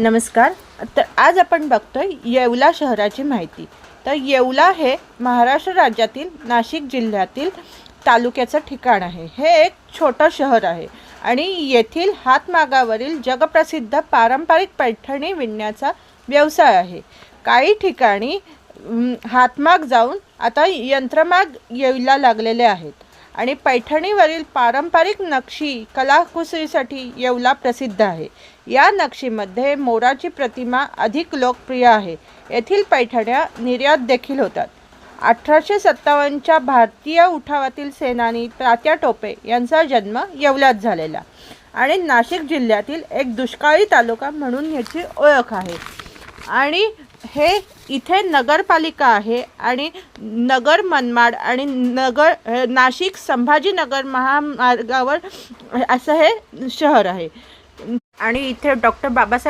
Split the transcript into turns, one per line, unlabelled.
नमस्कार तर आज आपण बघतोय येवला शहराची माहिती तर येवला हे महाराष्ट्र राज्यातील नाशिक जिल्ह्यातील तालुक्याचं ठिकाण आहे हे एक छोटं शहर आहे आणि येथील हातमागावरील जगप्रसिद्ध पारंपरिक पैठणी विणण्याचा व्यवसाय आहे काही ठिकाणी हातमाग जाऊन आता यंत्रमाग येवला लागलेले आहेत आणि पैठणीवरील पारंपरिक नक्षी कलाकुसरीसाठी येवला प्रसिद्ध आहे या नक्षीमध्ये मोराची प्रतिमा अधिक लोकप्रिय आहे येथील पैठण्या निर्यात देखील होतात अठराशे सत्तावन्नच्या भारतीय उठावातील सेनानी तात्या टोपे यांचा जन्म येवल्यात झालेला आणि नाशिक जिल्ह्यातील एक दुष्काळी तालुका म्हणून याची ओळख आहे आणि हे इथे नगरपालिका आहे आणि नगर मनमाड आणि नगर नाशिक संभाजीनगर महामार्गावर असं हे शहर आहे आणि इथे डॉक्टर बाबासाहेब